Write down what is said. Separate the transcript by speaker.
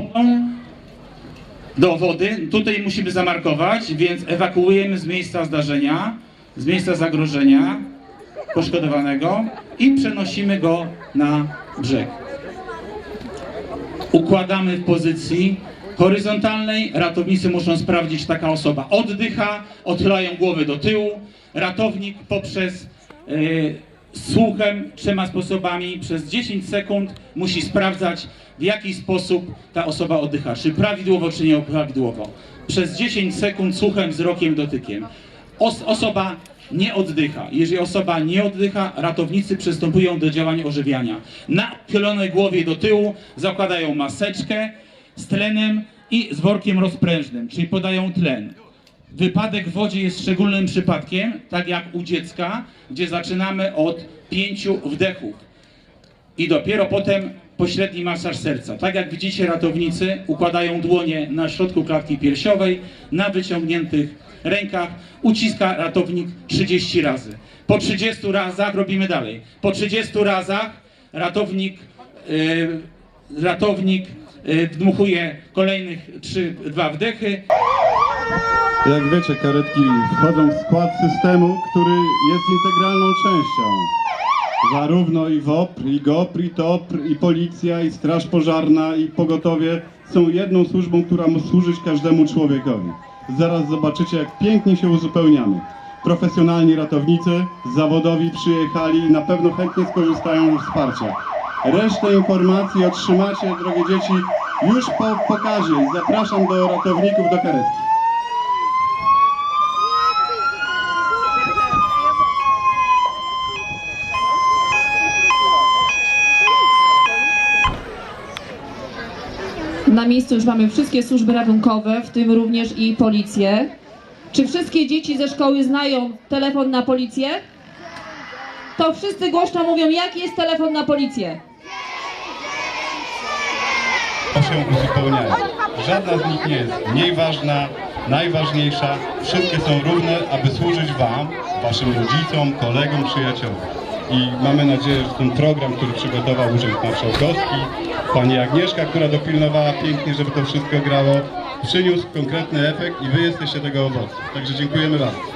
Speaker 1: wchodzą do wody. Tutaj musimy zamarkować, więc ewakuujemy z miejsca zdarzenia, z miejsca zagrożenia poszkodowanego i przenosimy go na brzeg. Układamy w pozycji horyzontalnej. Ratownicy muszą sprawdzić, czy taka osoba oddycha, odchylają głowę do tyłu. Ratownik poprzez y, słuchem, trzema sposobami, przez 10 sekund musi sprawdzać, w jaki sposób ta osoba oddycha. Czy prawidłowo, czy nieprawidłowo. Przez 10 sekund słuchem, wzrokiem, dotykiem. Os osoba nie oddycha. Jeżeli osoba nie oddycha, ratownicy przystępują do działań ożywiania. Na chylonej głowie do tyłu zakładają maseczkę z tlenem i z workiem rozprężnym, czyli podają tlen. Wypadek w wodzie jest szczególnym przypadkiem, tak jak u dziecka, gdzie zaczynamy od pięciu wdechów i dopiero potem pośredni masaż serca. Tak jak widzicie, ratownicy układają dłonie na środku klatki piersiowej, na wyciągniętych rękach, uciska ratownik 30 razy. Po 30 razach robimy dalej. Po 30 razach ratownik, yy, ratownik yy, dmuchuje kolejnych 3, 2 wdechy,
Speaker 2: Jak wiecie, karetki wchodzą w skład systemu, który jest integralną częścią. Zarówno i WOPR, i GOPR, i TOPR, i Policja, i Straż Pożarna, i Pogotowie są jedną służbą, która ma służyć każdemu człowiekowi. Zaraz zobaczycie, jak pięknie się uzupełniamy. Profesjonalni ratownicy, zawodowi przyjechali i na pewno chętnie skorzystają ze wsparcia. Resztę informacji otrzymacie, drogie dzieci, już po pokazie zapraszam do ratowników do karetki.
Speaker 3: Na miejscu już mamy wszystkie służby ratunkowe, w tym również i policję. Czy wszystkie dzieci ze szkoły znają telefon na policję? To wszyscy głośno mówią, jaki jest telefon na policję.
Speaker 2: się uzupełniają. Żadna z nich nie jest mniej ważna, najważniejsza. Wszystkie są równe, aby służyć Wam, Waszym rodzicom, kolegom, przyjaciołom. I mamy nadzieję, że ten program, który przygotował Urząd Marszałkowski, Pani Agnieszka, która dopilnowała pięknie, żeby to wszystko grało, przyniósł konkretny efekt i Wy jesteście tego owocem. Także dziękujemy bardzo.